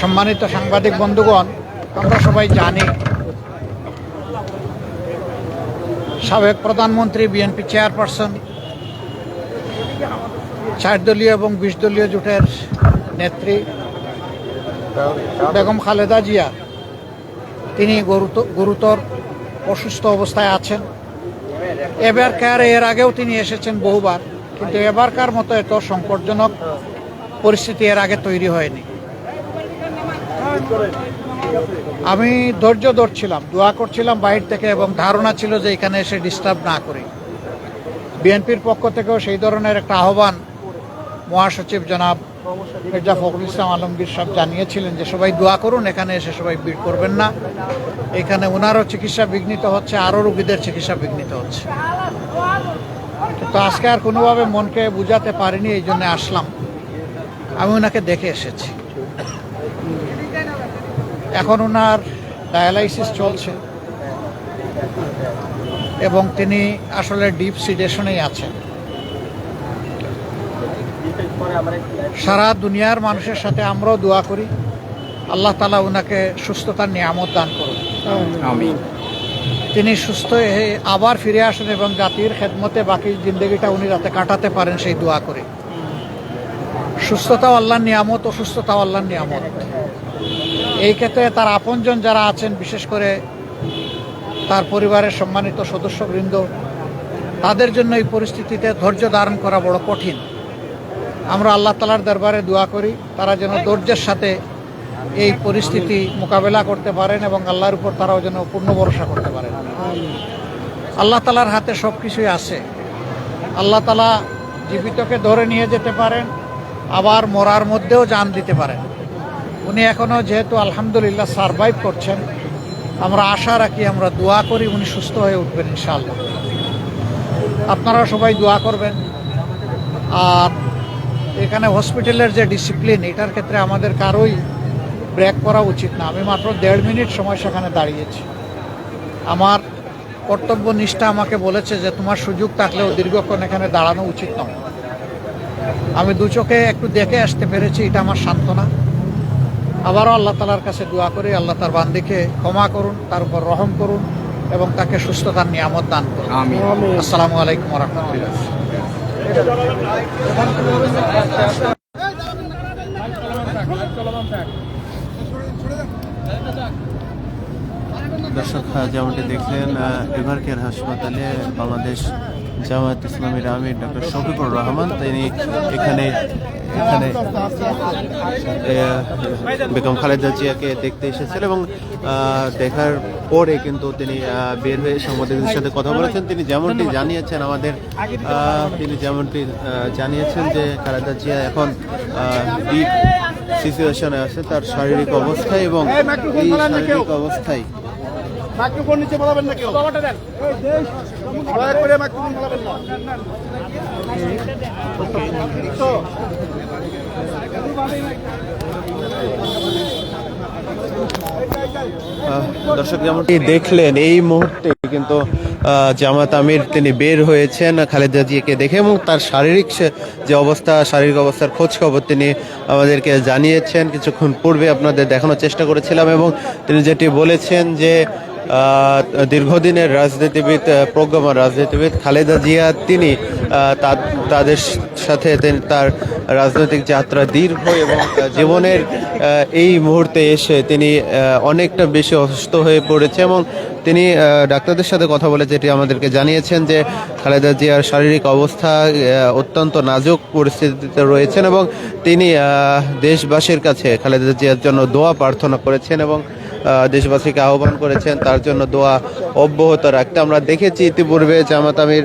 সম্মানিত সাংবাদিক বন্ধুগণ, আমরা সবাই জানি সাবেক প্রধানমন্ত্রী, বিএনপি চেয়ারপারসন চার দলীয় এবং বিশ দলীয় জোটের নেত্রী বেগম খালেদা জিয়া, তিনি গুরুত- গুরুতর অসুস্থ অবস্থায় আছেন। এবারকার এর আগেও তিনি এসেছেন বহুবার। কিন্তু এবারকার মতো এত সংকটজনক পরিস্থিতি এর আগে তৈরি হয়নি। আমি ধৈর্য ধরছিলাম, দোয়া করছিলাম বাইরে থেকে এবং ধারণা ছিল যে এখানে এসে ডিস্টার্ব না করি। বিএনপির পক্ষ থেকেও সেই ধরনের একটা আহ্বান মহাসচিব জনাব মির্জা ফখরুল ইসলাম আলমগীর সাহেব জানিয়েছিলেন যে, সবাই দোয়া করুন, এখানে এসে সবাই ভিড় করবেন না। এখানে ওনারও চিকিৎসা বিঘ্নিত হচ্ছে, আরও রুগীদের চিকিৎসা বিঘ্নিত হচ্ছে। তো আজকে আর কোনোভাবে মনকে বুঝাতে পারিনি, এই জন্য আসলাম। আমি ওনাকে দেখে এসেছি। এখন ওনার ডায়ালাইসিস চলছে। এবং তিনি আসলে ডিপ সিডেশনেই আছেন। সারা দুনিয়ার মানুষের সাথে আমরাও দোয়া করি। আল্লাহ তালা ওনাকে সুস্থতার নিয়ামত দান করুন। আমি তিনি সুস্থ হয়ে আবার ফিরে আসেন এবং জাতির খেদমতে বাকি জিন্দগিটা উনি যাতে কাটাতে পারেন সেই দোয়া করে। সুস্থতাও আল্লাহর নিয়ামত অসুস্থতাও আল্লাহর নিয়ামত। এই ক্ষেত্রে তার আপনজন যারা আছেন, বিশেষ করে তার পরিবারের সম্মানিত সদস্যবৃন্দ, তাদের জন্য এই পরিস্থিতিতে ধৈর্য ধারণ করা বড় কঠিন। আমরা আল্লাহ তালার দরবারে দোয়া করি, তারা যেন ধৈর্যের সাথে এই পরিস্থিতি মোকাবেলা করতে পারেন এবং আল্লাহর উপর তারাও যেন পূর্ণ ভরসা করতে পারেন। আল্লাহ তালার হাতে সব কিছুই আছে। আল্লাহ তালা জীবিতকে ধরে নিয়ে যেতে পারেন, আবার মরার মধ্যেও জান দিতে পারেন। উনি এখনও যেহেতু আলহামদুলিল্লাহ সারভাইভ করছেন, আমরা আশা রাখি, আমরা দোয়া করি, উনি সুস্থ হয়ে উঠবেন ইনশাআল্লাহ। আপনারা সবাই দোয়া করবেন। আর এখানে হসপিটালের যে ডিসিপ্লিন, এটার ক্ষেত্রে আমাদের কারোই ব্রেক করা উচিত না। আমি মাত্র দেড় মিনিট সময় সেখানে দাঁড়িয়েছি। আমার কর্তব্য নিষ্ঠা আমাকে বলেছে যে তোমার সুযোগ থাকলেও দীর্ঘক্ষণ এখানে দাঁড়ানো উচিত নয়। আমি দু চোখে একটু দেখে আসতে পেরেছি এটা আমার সান্ত্বনা। আবারও আল্লাহ তালার কাছে দোয়া করি আল্লাহ তার বান্দিকে ক্ষমা করুন তার উপর রহম করুন এবং তাকে সুস্থতার নিয়ামত দান করুন। আসসালামু আলাইকুম রহমতুল্লাহ। দর্শক যেমনটি দেখলেন এভার কেয়ার হাসপাতালে বাংলাদেশ জামায়াত ইসলামীর আমির ডক্টর শফিকুর রহমান তিনি এখানে এখানে বেগম খালেদা জিয়াকে দেখতে এসেছেন এবং দেখার পরে কিন্তু তিনি বের হয়ে সাংবাদিকদের সাথে কথা বলেছেন। তিনি যেমনটি জানিয়েছেন আমাদের তিনি যেমনটি জানিয়েছেন যে খালেদা জিয়া এখন ডিপ সিচুয়েশনে আছে তার শারীরিক অবস্থায় এবং এই শারীরিক অবস্থায় মাইক্রোফোন নিচে বলাবেন না কেউ। দয়া করে মাইক্রোফোন বলাবেন না। তো দর্শক যেমনটি দেখলেন এই মুহূর্তে কিন্তু জামাত আমির তিনি বের হয়েছেন খালেদা জিয়াকে দেখে এবং তার শারীরিক যে অবস্থা শারীরিক অবস্থার খোঁজ খবর তিনি আমাদেরকে জানিয়েছেন। কিছুক্ষণ পূর্বে আপনাদের দেখানোর চেষ্টা করেছিলাম এবং তিনি যেটি বলেছেন যে দীর্ঘদিনের রাজনীতিবিদ আহ, প্রজ্ঞাময় রাজনীতিবিদ খালেদা জিয়া তিনি তাদের সাথে তার রাজনৈতিক যাত্রা দীর্ঘ এবং জীবনের এই মুহূর্তে এসে তিনি অনেকটা বেশি অসুস্থ হয়ে পড়েছে এবং তিনি ডাক্তারদের সাথে কথা বলে যেটি আমাদেরকে জানিয়েছেন যে খালেদা জিয়ার শারীরিক অবস্থা অত্যন্ত নাজুক পরিস্থিতিতে রয়েছেন এবং তিনি দেশবাসীর কাছে খালেদা জিয়ার জন্য দোয়া প্রার্থনা করেছেন এবং দেশবাসীকে আহ্বান করেছেন, তার জন্য দোয়া অব্যাহত রাখতে। আমরা দেখেছি ইতিপূর্বে জামাত আমির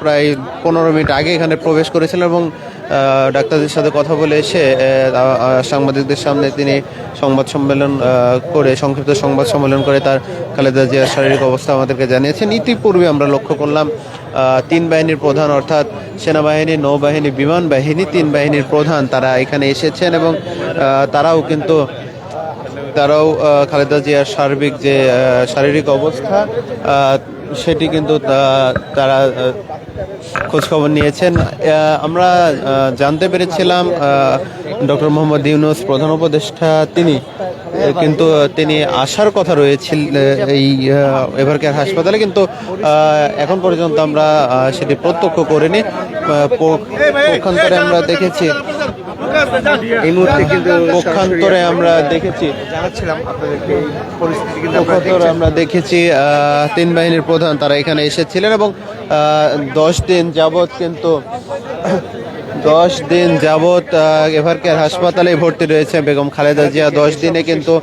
প্রায় পনেরো মিনিট আগে এখানে প্রবেশ করেছিলেন এবং ডাক্তারদের সাথে কথা বলে এসে সাংবাদিকদের সামনে তিনি সংবাদ সম্মেলন করে, সংক্ষিপ্ত সংবাদ সম্মেলন করে তার খালেদা জিয়ার শারীরিক অবস্থা আমাদেরকে জানিয়েছেন। ইতিপূর্বে আমরা লক্ষ্য করলাম তিন বাহিনীর প্রধান, অর্থাৎ সেনাবাহিনী, নৌবাহিনী, বিমান বাহিনী, তিন বাহিনীর প্রধান তারা এখানে এসেছেন এবং তারাও কিন্তু তারাও খালেদা জিয়ার সার্বিক যে শারীরিক অবস্থা সেটি কিন্তু তারা খোঁজখবর নিয়েছেন। আমরা জানতে পেরেছিলাম ডক্টর মোহাম্মদ ইউনুস প্রধান উপদেষ্টা, তিনি কিন্তু তিনি আসার কথা রয়েছিল এই এভারকেয়ার হাসপাতালে, কিন্তু এখন পর্যন্ত আমরা সেটি প্রত্যক্ষ করিনি। পক্ষান্তরে আমরা দেখেছি এই মুহূর্তে কিন্তু পক্ষান্তরে আমরা দেখেছি জানাচ্ছিলাম আপনাদেরকে পরিস্থিতি কিন্তু পক্ষান্তরে আমরা দেখেছি তিন বাহিনীর প্রধান তারা এখানে এসেছিলেন এবং দশ দিন যাবৎ কিন্তু দশ দিন যাবৎ এভারকেয়ার হাসপাতালে ভর্তি রয়েছে বেগম খালেদা জিয়া। দশ দিনে কিন্তু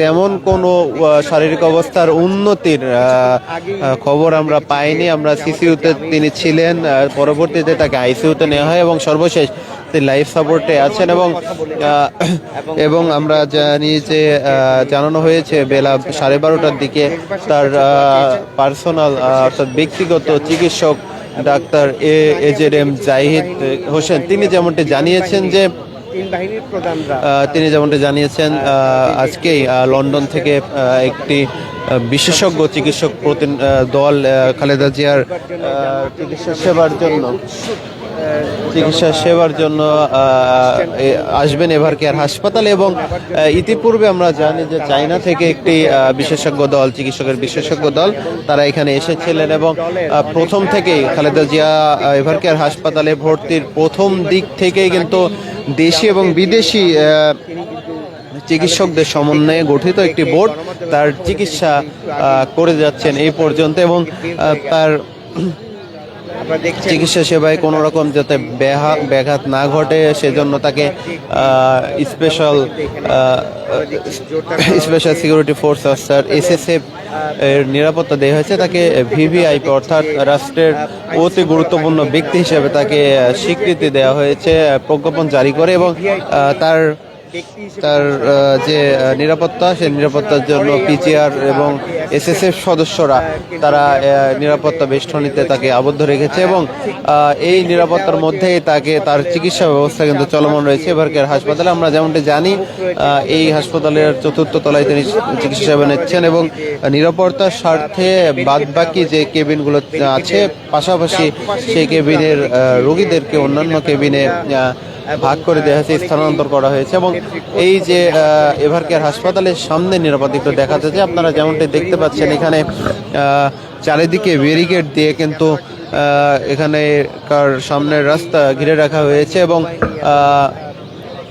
তেমন কোনো শারীরিক অবস্থার উন্নতির খবর আমরা পাইনি। আমরা সিসিউতে তিনি ছিলেন পরবর্তীতে তাকে আইসিইউতে নেওয়া হয় এবং সর্বশেষ লাইফ সাপোর্টে আছেন এবং এবং আমরা জানি যে জানানো হয়েছে বেলা সাড়ে বারোটার দিকে তার পার্সোনাল অর্থাৎ ব্যক্তিগত চিকিৎসক ডাক্তার এ এজের এম জাহিদ হোসেন। তিনি যেমনটি জানিয়েছেন যে তিন যেমনটি জানিয়েছেন আজকেই লন্ডন থেকে একটি বিশেষজ্ঞ চিকিৎসক দল খালেদা জিয়ার চিকিৎসা সেবার জন্য। চিকিৎসা সেবার জন্য আসবেন এভার কেয়ার হাসপাতালে এবং ইতিপূর্বে আমরা জানি যে চায়না থেকে একটি বিশেষজ্ঞ দল, চিকিৎসকের বিশেষজ্ঞ দল, তারা এখানে এসেছিলেন এবং প্রথম থেকেই খালেদা জিয়া এভার কেয়ার হাসপাতালে ভর্তির প্রথম দিক থেকেই কিন্তু দেশি এবং বিদেশি চিকিৎসকদের সমন্বয়ে গঠিত একটি বোর্ড তার চিকিৎসা করে যাচ্ছেন এই পর্যন্ত এবং তার চিকিৎসা সেবায় কোনো রকম যাতে ব্যাঘাত না ঘটে, সেজন্য তাকে special special security force officer SSF এর নিরাপত্তা দেওয়া হয়েছে। তাকে ভিভিআইপি অর্থাৎ রাষ্ট্রের অতি গুরুত্বপূর্ণ ব্যক্তি হিসেবে তাকে স্বীকৃতি দেওয়া হয়েছে প্রজ্ঞাপন জারি করে এবং তার তার যে নিরাপত্তা সেই নিরাপত্তার জন্য পিজিআর এবং এসএসএফ সদস্যরা তারা নিরাপত্তা বেষ্টনীতে তাকে আবদ্ধ রেখেছে এবং এই নিরাপত্তার মধ্যেই তাকে তার চিকিৎসা ব্যবস্থা কিন্তু চলমান রয়েছে এবারকার হাসপাতালে। আমরা যেমনটি জানি এই হাসপাতালের চতুর্থ তলায় তিনি চিকিৎসা সেবা নিচ্ছেন এবং নিরাপত্তার স্বার্থে বাদবাকি যে কেবিনগুলো আছে পাশাপাশি সেই কেবিনের রোগীদেরকে অন্যান্য কেবিনে ভাগ করে দেওয়া হয়েছে, স্থানান্তর করা হয়েছে এবং এই যে এভার কেয়ার হাসপাতালের সামনে নিরাপদ দেখা যাচ্ছে আপনারা যেমনটি দেখতে পাচ্ছেন, এখানে চারিদিকে ব্যারিকেড দিয়ে কিন্তু এখানে কার সামনের রাস্তা ঘিরে রাখা হয়েছে এবং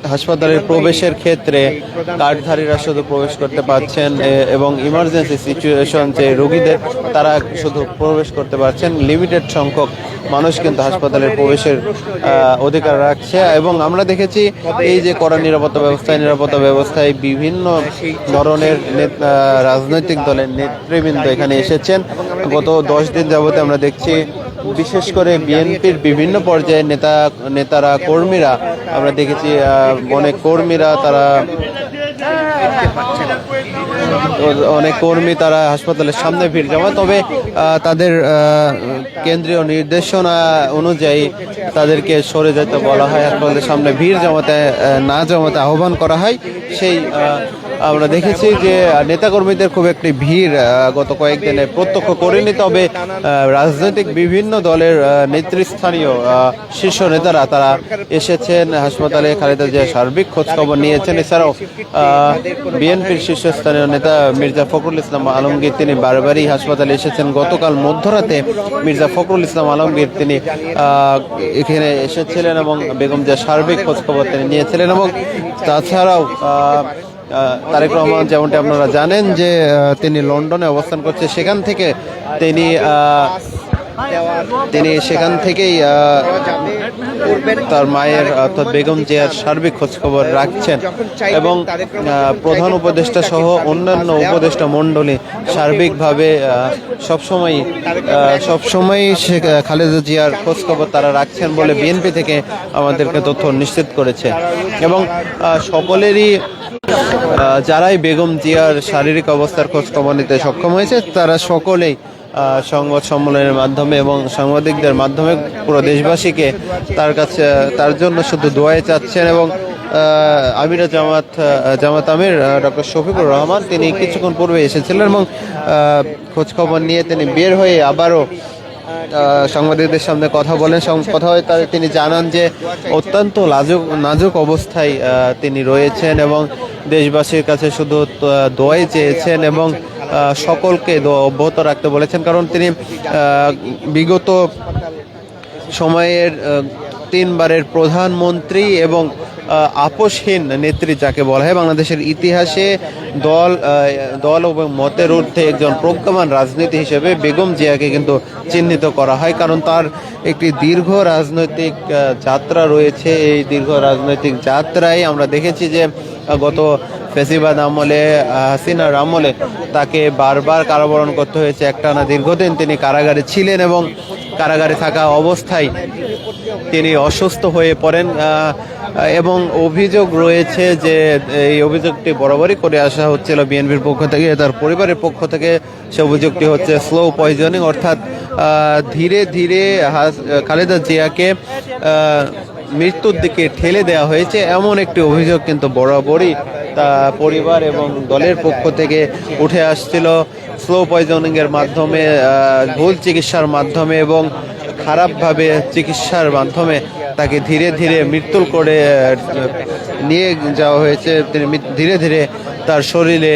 হাসপাতালের প্রবেশের ক্ষেত্রে কার্ডধারীরা শুধু প্রবেশ করতে পারছেন এবং ইমার্জেন্সি সিচুয়েশন যে রোগীদের, তারা শুধু প্রবেশ করতে পারছেন। লিমিটেড সংখ্যক মানুষ কিন্তু হাসপাতালের প্রবেশের অধিকার রাখছে। এবং আমরা দেখেছি এই যে কড়া নিরাপত্তা ব্যবস্থায় নিরাপত্তা ব্যবস্থায় বিভিন্ন ধরনের নেত- রাজনৈতিক দলের নেতৃবৃন্দ এখানে এসেছেন। গত দশ দিন যাবতে আমরা দেখছি, বিশেষ করে বিএনপির বিভিন্ন পর্যায়ের নেতা, নেতারা, কর্মীরা আমরা দেখেছি অনেক কর্মীরা তারা অনেক কর্মী তারা হাসপাতালের সামনে ভিড় জমায়। তবে তাদের কেন্দ্রীয় নির্দেশনা অনুযায়ী তাদেরকে সরে যেতে বলা হয়। হাসপাতালের সামনে ভিড় জমাতে না জমাতে আহ্বান করা হয়। সেই আমরা দেখেছি যে নেতাকর্মীদের খুব একটি ভিড় গত কয়েকদিনে প্রত্যক্ষ করেনি তবে রাজনৈতিক বিভিন্ন দলের নেতৃস্থানীয় শীর্ষ নেতারা তারা এসেছেন। হাসপাতালে খালেদা জিয়া সার্বিক খোঁজখবর নিয়েছেন। এছাড়াও বিএনপির শীর্ষস্থানীয় নেতা মির্জা ফখরুল ইসলাম আলমগীর তিনি বারবারই হাসপাতালে এসেছেন। গতকাল মধ্যরাতে মির্জা ফখরুল ইসলাম আলমগীর তিনি এখানে এসেছিলেন এবং বেগম জিয়া সার্বিক খোঁজখবর তিনি নিয়েছিলেন এবং তাছাড়াও তারেক রহমান যেমনটি আপনারা জানেন যে তিনি লন্ডনে অবস্থান করছে সেখান থেকে তিনি তিনি সেখান থেকেই তার মায়ের, অর্থাৎ বেগম জিয়ার সার্বিক খোঁজখবর রাখছেন এবং প্রধান উপদেষ্টা সহ অন্যান্য উপদেষ্টা মণ্ডলী সার্বিকভাবে সবসময় সবসময় খালেদা জিয়ার খোঁজখবর তারা রাখছেন বলে বিএনপি থেকে আমাদেরকে তথ্য নিশ্চিত করেছে। এবং সকলেরই যারাই বেগম জিয়ার শারীরিক অবস্থার খোঁজ খবর নিতে সক্ষম হয়েছে, তারা সকলেই সংবাদ সম্মেলনের মাধ্যমে এবং সাংবাদিকদের মাধ্যমে পুরো দেশবাসীকে তার কাছে, তার জন্য শুধু দোয়াই চাচ্ছেন এবং আমিরা জামাত জামাত আমির ডক্টর শফিকুর রহমান তিনি কিছুক্ষণ পূর্বে এসেছিলেন এবং খোঁজখবর নিয়ে তিনি বের হয়ে আবারও সাংবাদিকদের সামনে কথা বলেন। কথা হয়ে তার তিনি জানান যে অত্যন্ত লাজুক, নাজুক অবস্থায় তিনি রয়েছেন এবং দেশবাসীর কাছে শুধু দোয়াই চেয়েছেন এবং সকলকে অব্যাহত রাখতে বলেছেন। কারণ তিনি বিগত সময়ের তিনবারের প্রধানমন্ত্রী এবং আপোষহীন নেত্রী যাকে বলা হয়, বাংলাদেশের ইতিহাসে দল দল এবং মতের ঊর্ধ্বে একজন প্রজ্ঞামান রাজনীতি হিসেবে বেগম জিয়াকে কিন্তু চিহ্নিত করা হয়। কারণ তার একটি দীর্ঘ রাজনৈতিক যাত্রা রয়েছে। এই দীর্ঘ রাজনৈতিক যাত্রায় আমরা দেখেছি যে গত ফেসিবাদ আমলে হাসিনার আমলে তাকে বারবার কারাবরণ করতে হয়েছে। একটানা দীর্ঘদিন তিনি কারাগারে ছিলেন এবং কারাগারে থাকা অবস্থায় তিনি অসুস্থ হয়ে পড়েন এবং অভিযোগ রয়েছে যে এই অভিযোগটি বরাবরই করে আসা হচ্ছিল বিএনপির পক্ষ থেকে। তার পরিবারের পক্ষ থেকে সে অভিযোগটি হচ্ছে স্লো পয়জনিং অর্থাৎ ধীরে ধীরে খালেদা জিয়াকে মৃত্যুর দিকে ঠেলে দেওয়া হয়েছে। এমন একটি অভিযোগ কিন্তু বরাবরই তা পরিবার এবং দলের পক্ষ থেকে উঠে আসছিল। স্লো পয়জনিং এর মাধ্যমে ভুল চিকিৎসার মাধ্যমে এবং খারাপভাবে চিকিৎসার মাধ্যমে তাকে ধীরে ধীরে মৃত্যুর করে নিয়ে যাওয়া হয়েছে। ধীরে ধীরে তার শরীরে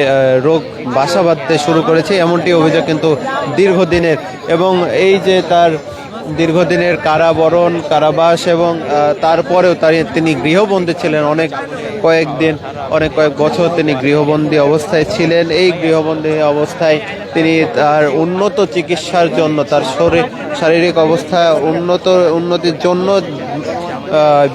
রোগ বাসা বাঁধতে শুরু করেছে। এমনটি অভিযোগ কিন্তু দীর্ঘদিনের এবং এই যে তার দীর্ঘদিনের কারাবরণ, কারাবাস এবং তারপরেও তার তিনি গৃহবন্দী ছিলেন। অনেক কয়েকদিন, অনেক কয়েক বছর তিনি গৃহবন্দী অবস্থায় ছিলেন। এই গৃহবন্দী অবস্থায় তিনি তার উন্নত চিকিৎসার জন্য, তার শরীর, শারীরিক অবস্থা উন্নত, উন্নতির জন্য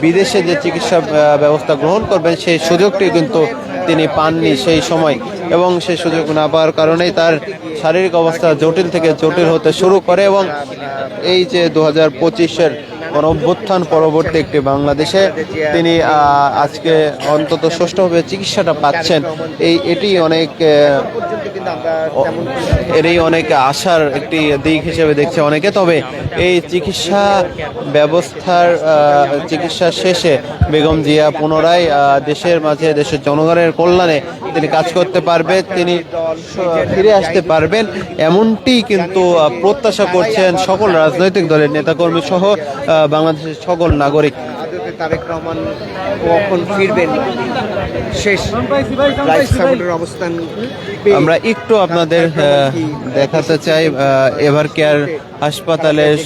বিদেশে যে চিকিৎসা ব্যবস্থা গ্রহণ করবেন, সেই সুযোগটি কিন্তু তিনি পাননি সেই সময়। এবং সেই সুযোগ না পাওয়ার কারণেই তার শারীরিক অবস্থা জটিল থেকে জটিল হতে শুরু করে এবং এই যে দু হাজার পঁচিশের অভ্যুত্থান পরবর্তী একটি বাংলাদেশে তিনি আজকে অন্তত সুষ্ঠুভাবে চিকিৎসাটা পাচ্ছেন। এই, এটি অনেক এরই অনেক আশার একটি দিক হিসেবে দেখছে অনেকে। তবে এই চিকিৎসা ব্যবস্থার চিকিৎসা শেষে বেগম জিয়া পুনরায় দেশের মাঝে, দেশের জনগণের কল্যাণে তিনি কাজ করতে পারবে তিনি ফিরে আসতে পারবেন। এমনটি কিন্তু প্রত্যাশা করছেন সকল রাজনৈতিক দলের নেতাকর্মী সহ বাংলাদেশের সকল নাগরিক। তারেক রহমান কখন ফিরবেন? শেষ সাপোর্টের অবস্থান আমরা একটু আপনাদের দেখাতে চাই এভার কেয়ার হাসপাতালের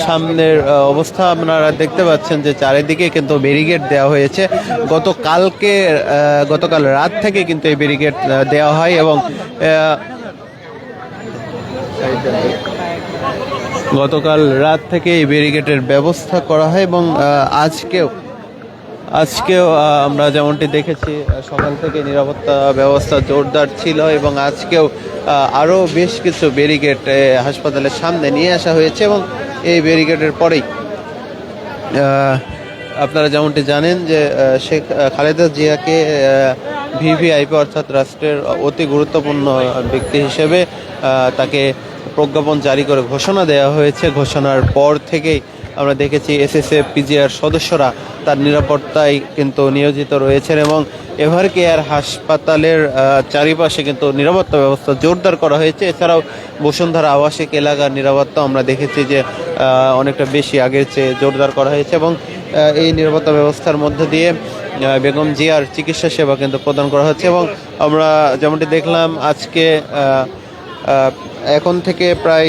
সামনের অবস্থা আপনারা দেখতে পাচ্ছেন যে চারিদিকে কিন্তু ব্যারিকেড দেওয়া হয়েছে। গতকালকে আহ, গতকাল রাত থেকে কিন্তু এই ব্যারিকেড দেওয়া হয় এবং গতকাল রাত থেকে এই ব্যারিকেডের ব্যবস্থা করা হয় এবং আজকেও আজকেও আমরা যেমনটি দেখেছি সকাল থেকে নিরাপত্তা ব্যবস্থা জোরদার ছিল এবং আজকেও আরও বেশ কিছু ব্যারিকেড হাসপাতালের সামনে নিয়ে আসা হয়েছে এবং এই ব্যারিকেডের পরেই আপনারা যেমনটি জানেন যে শেখ খালেদা জিয়াকে ভিভিআইপি অর্থাৎ রাষ্ট্রের অতি গুরুত্বপূর্ণ ব্যক্তি হিসেবে তাকে প্রজ্ঞাপন জারি করে ঘোষণা দেওয়া হয়েছে। ঘোষণার পর থেকেই আমরা দেখেছি এসএসএফ পিজিআর সদস্যরা তার নিরাপত্তায় কিন্তু নিয়োজিত রয়েছেন এবং এভার কেয়ার হাসপাতালের চারিপাশে কিন্তু নিরাপত্তা ব্যবস্থা জোরদার করা হয়েছে। এছাড়াও বসুন্ধরা আবাসিক এলাকার নিরাপত্তা আমরা দেখেছি যে অনেকটা বেশি আগের চেয়ে জোরদার করা হয়েছে এবং এই নিরাপত্তা ব্যবস্থার মধ্য দিয়ে বেগম জিয়ার চিকিৎসা সেবা কিন্তু প্রদান করা হচ্ছে এবং আমরা যেমনটি দেখলাম আজকে এখন থেকে প্রায়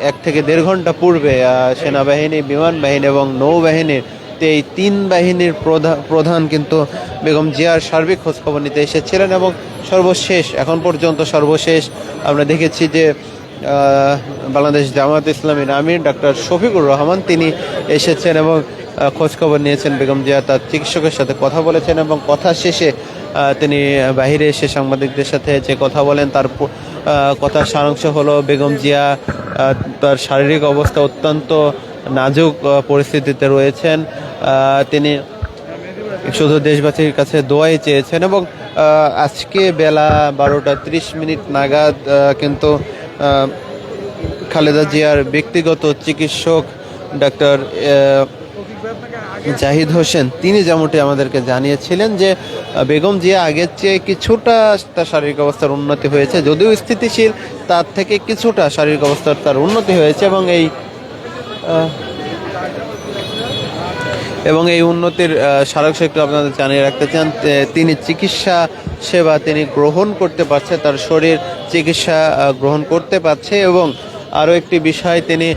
এক থেকে দেড় ঘণ্টা পূর্বে সেনাবাহিনী, বিমান বাহিনী এবং নৌবাহিনীর এই তিন বাহিনীর প্রধা- প্রধান কিন্তু বেগম জিয়ার সার্বিক খোঁজখবর নিতে এসেছিলেন এবং সর্বশেষ, এখন পর্যন্ত সর্বশেষ আমরা দেখেছি যে বাংলাদেশ জামাত ইসলামীর আমির ডক্টর শফিকুর রহমান তিনি এসেছেন এবং খোঁজখবর নিয়েছেন বেগম জিয়া তার চিকিৎসকের সাথে কথা বলেছেন এবং কথা শেষে তিনি বাইরে এসে সাংবাদিকদের সাথে যে কথা বলেন তার কথার সারাংশ হলো, বেগম জিয়া তার শারীরিক অবস্থা অত্যন্ত নাজুক পরিস্থিতিতে রয়েছেন। তিনি শুধু দেশবাসীর কাছে দোয়াই চেয়েছেন এবং আজকে বেলা বারোটা ত্রিশ মিনিট নাগাদ কিন্তু খালেদা জিয়ার ব্যক্তিগত চিকিৎসক ডাক্তার জাহিদ হোসেন, তিনি যেমনটি আমাদেরকে জানিয়েছিলেন যে বেগম জিয়া আগের চেয়ে কিছুটা তার শারীরিক অবস্থার উন্নতি হয়েছে, যদিও স্থিতিশীল, তার থেকে কিছুটা শারীরিক অবস্থার তার উন্নতি হয়েছে এবং এই এবং এই উন্নতির স্মারক একটু আপনাদের জানিয়ে রাখতে চান তিনি চিকিৎসা সেবা তিনি গ্রহণ করতে পারছে, তার শরীর চিকিৎসা গ্রহণ করতে পারছে এবং আরও একটি বিষয়, তিনি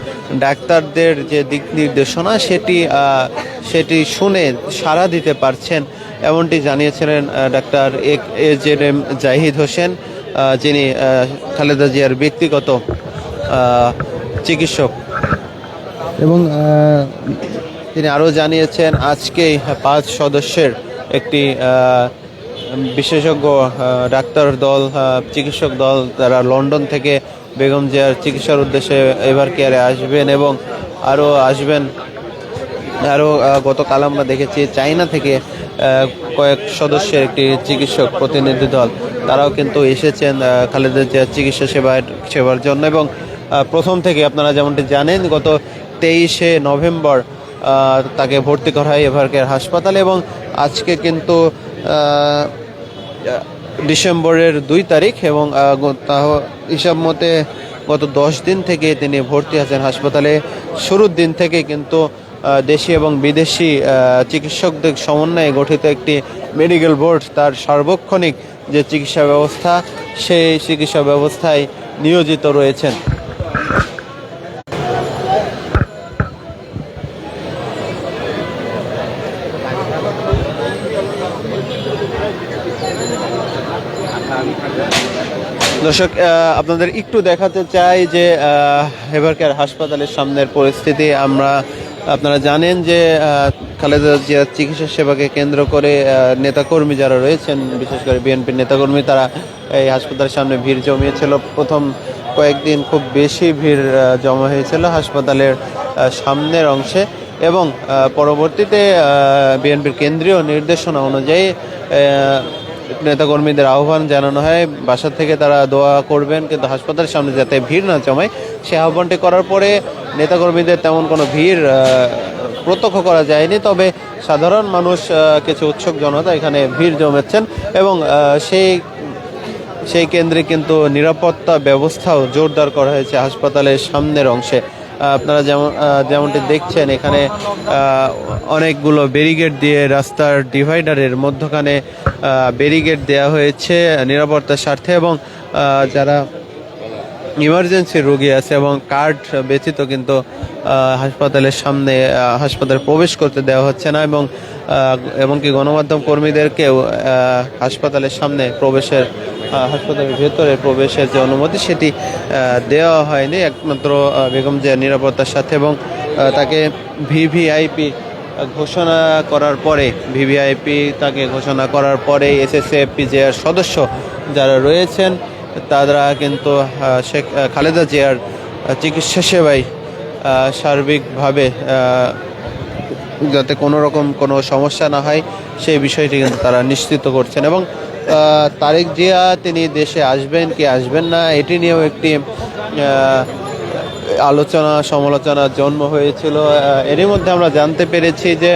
ডাক্তারদের যে দিক নির্দেশনা, সেটি সেটি শুনে সাড়া দিতে পারছেন, এমনটি জানিয়েছিলেন doctor A Z M Zahid Hossain যিনি খালেদা জিয়ার ব্যক্তিগত চিকিৎসক। এবং তিনি আরও জানিয়েছেন আজকে পাঁচ সদস্যের একটি বিশেষজ্ঞ ডাক্তার দল চিকিৎসক দল, তারা লন্ডন থেকে বেগম জিয়ার চিকিৎসার উদ্দেশ্যে এবার কেয়ারে আসবেন এবং আরও আসবেন? আরও গতকাল আমরা দেখেছি চায়না থেকে কয়েক সদস্যের একটি চিকিৎসক প্রতিনিধি দল, তারাও কিন্তু এসেছেন খালেদা জিয়ার চিকিৎসা সেবার সেবার জন্য এবং প্রথম থেকে আপনারা যেমনটি জানেন, গত তেইশে নভেম্বর তাকে ভর্তি করা হয় এভারকের হাসপাতালে এবং আজকে কিন্তু ডিসেম্বরের দুই তারিখ এবং হিসাব মতে গত দশ দিন থেকে তিনি ভর্তি আছেন হাসপাতালে। শুরুর দিন থেকে কিন্তু দেশি এবং বিদেশি চিকিৎসকদের সমন্বয়ে গঠিত একটি মেডিকেল বোর্ড তার সার্বক্ষণিক যে চিকিৎসা ব্যবস্থা, সেই চিকিৎসা ব্যবস্থায় নিয়োজিত রয়েছেন। দর্শক আপনাদের একটু দেখাতে চাই যে হেভারকেয়ার হাসপাতালের সামনের পরিস্থিতি। আমরা, আপনারা জানেন যে খালেদা জিয়ার চিকিৎসা সেবাকে কেন্দ্র করে নেতাকর্মী যারা রয়েছেন, বিশেষ করে বিএনপির নেতাকর্মী, তারা এই হাসপাতালের সামনে ভিড় জমিয়েছিল। প্রথম কয়েকদিন খুব বেশি ভিড় জমা হয়েছিল হাসপাতালের সামনের অংশে এবং পরবর্তীতে বিএনপির কেন্দ্রীয় নির্দেশনা অনুযায়ী নেতাকর্মীদের আহ্বান জানানো হয়। বাসা থেকে তারা দোয়া করবেন, কিন্তু হাসপাতালের সামনে যাতে ভিড় না জমায়, সে আহ্বানটি করার পরে নেতাকর্মীদের তেমন কোনো ভিড় প্রত্যক্ষ করা যায়নি। তবে সাধারণ মানুষ কিছু উৎসুক জনতা এখানে ভিড় জমেছেন এবং সেই সেই কেন্দ্রে কিন্তু নিরাপত্তা ব্যবস্থাও জোরদার করা হয়েছে হাসপাতালের সামনের অংশে। আপনারা যেমন যেমনটি দেখছেন, এখানে অনেকগুলো ব্যারিগেড দিয়ে রাস্তার ডিভাইডারের মধ্যখানে ব্যারিগেড দেওয়া হয়েছে নিরাপত্তার স্বার্থে এবং যারা ইমার্জেন্সি রোগী আছে এবং কার্ড ব্যতীত কিন্তু হাসপাতালের সামনে হাসপাতালে প্রবেশ করতে দেওয়া হচ্ছে না এবং এমনকি গণমাধ্যম কর্মীদেরকেও হাসপাতালের সামনে প্রবেশের হাসপাতালের ভেতরে প্রবেশের যে অনুমতি, সেটি দেওয়া হয়নি। একমাত্র বেগম জিয়ার নিরাপত্তার সাথে এবং তাকে ভিভিআইপি ঘোষণা করার পরে, ভিভিআইপি তাকে ঘোষণা করার পরে এসএসএফপি জেআর সদস্য যারা রয়েছেন, তারা কিন্তু শেখ খালেদা জিয়ার চিকিৎসা সেবায় সার্বিকভাবে যাতে কোনো রকম কোনো সমস্যা না হয়, সেই বিষয়টি কিন্তু তারা নিশ্চিত করছেন এবং তারেক জিয়া, তিনি দেশে আসবেন কি আসবেন না, এটি নিয়েও একটি আলোচনা সমালোচনার জন্ম হয়েছিল। এরই মধ্যে আমরা জানতে পেরেছি যে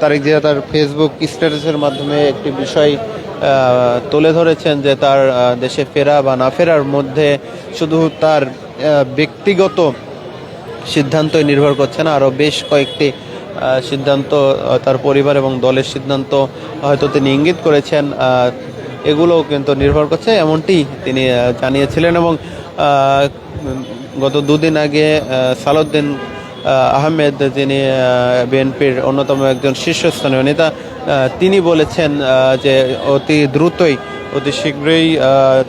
তারেক জিয়া তার ফেসবুক স্ট্যাটাসের মাধ্যমে একটি বিষয় তুলে ধরেছেন যে তার দেশে ফেরা বা না ফেরার মধ্যে শুধু তার ব্যক্তিগত সিদ্ধান্তই নির্ভর করছে না, আরও বেশ কয়েকটি সিদ্ধান্ত তার পরিবার এবং দলের সিদ্ধান্ত হয়তো তিনি ইঙ্গিত করেছেন এগুলোও কিন্তু নির্ভর করছে এমনটি তিনি জানিয়েছিলেন এবং গত দুদিন আগে সালাউদ্দিন আহ, আহমেদ যিনি বিএনপির অন্যতম একজন শীর্ষস্থানীয় নেতা তিনি বলেছেন যে অতি দ্রুতই অতি শীঘ্রই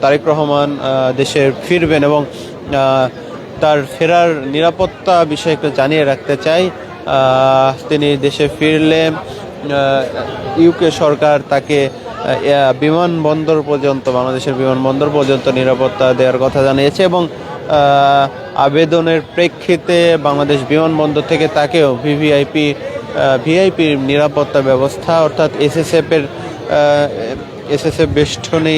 তারেক রহমান দেশে ফিরবেন এবং তার ফেরার নিরাপত্তা বিষয়ে একটু জানিয়ে রাখতে চাই। তিনি দেশে ফিরলে ইউকে সরকার তাকে বিমানবন্দর পর্যন্ত, বাংলাদেশের বিমানবন্দর পর্যন্ত নিরাপত্তা দেওয়ার কথা জানিয়েছে এবং আবেদনের প্রেক্ষিতে বাংলাদেশ বিমানবন্দর থেকে তাকেও ভিভিআইপি ভিআইপির নিরাপত্তা ব্যবস্থা অর্থাৎ এসএসএফ এর এসএসএফ বেষ্টনী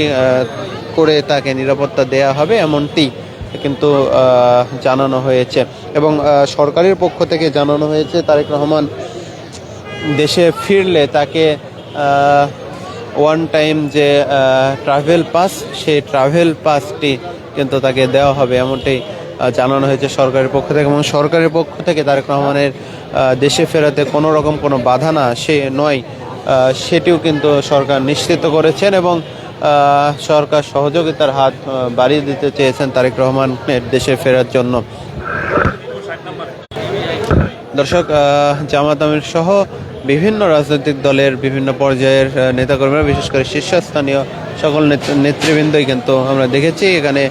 করে তাকে নিরাপত্তা দেয়া হবে এমনটি কিন্তু জানানো হয়েছে। এবং সরকারের পক্ষ থেকে জানানো হয়েছে তারেক রহমান দেশে ফিরলে তাকে ওয়ান টাইম যে ট্রাভেল পাস সেই ট্রাভেল পাসটি কিন্তু তাকে দেওয়া হবে এমনটাই আহ, জানানো হয়েছে সরকারের পক্ষ থেকে। এবং সরকারের পক্ষ থেকে তারেক রহমানের দেশে ফেরাতে কোনো রকম কোনো বাধা না সে নয় সেটিও কিন্তু সরকার নিশ্চিত করেছেন। এবং সরকার সহযোগিতার হাত বাড়িয়ে দিতে চেয়েছেন তারেক রহমানের দেশে ফেরার জন্য। দর্শক জামাত আমির সহ বিভিন্ন রাজনৈতিক দলের বিভিন্ন পর্যায়ের নেতাকর্মীরা, বিশেষ করে শীর্ষস্থানীয় সকল নেত- নেতৃবৃন্দই কিন্তু আমরা দেখেছি। এখানে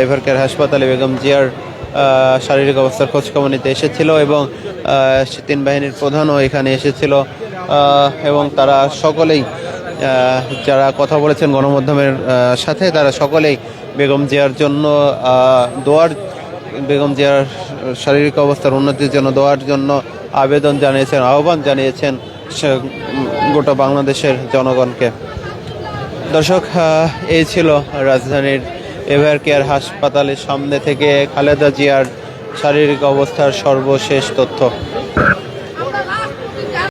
এভারকের হাসপাতালে বেগম জিয়ার শারীরিক অবস্থার খোঁজখবর নিতে এসেছিল এবং তিন বাহিনীর প্রধানও এখানে এসেছিল। এবং তারা সকলেই যারা কথা বলেছেন গণমাধ্যমের সাথে, তারা সকলেই বেগম জিয়ার জন্য দোয়ার, বেগম জিয়ার শারীরিক অবস্থার উন্নতির জন্য দেওয়ার জন্য আবেদন জানিয়েছেন, আহ্বান জানিয়েছেন গোটা বাংলাদেশের জনগণকে। দর্শক এই ছিল রাজধানীর এভার কেয়ার হাসপাতালের সামনে থেকে খালেদা জিয়ার শারীরিক অবস্থার সর্বশেষ তথ্য।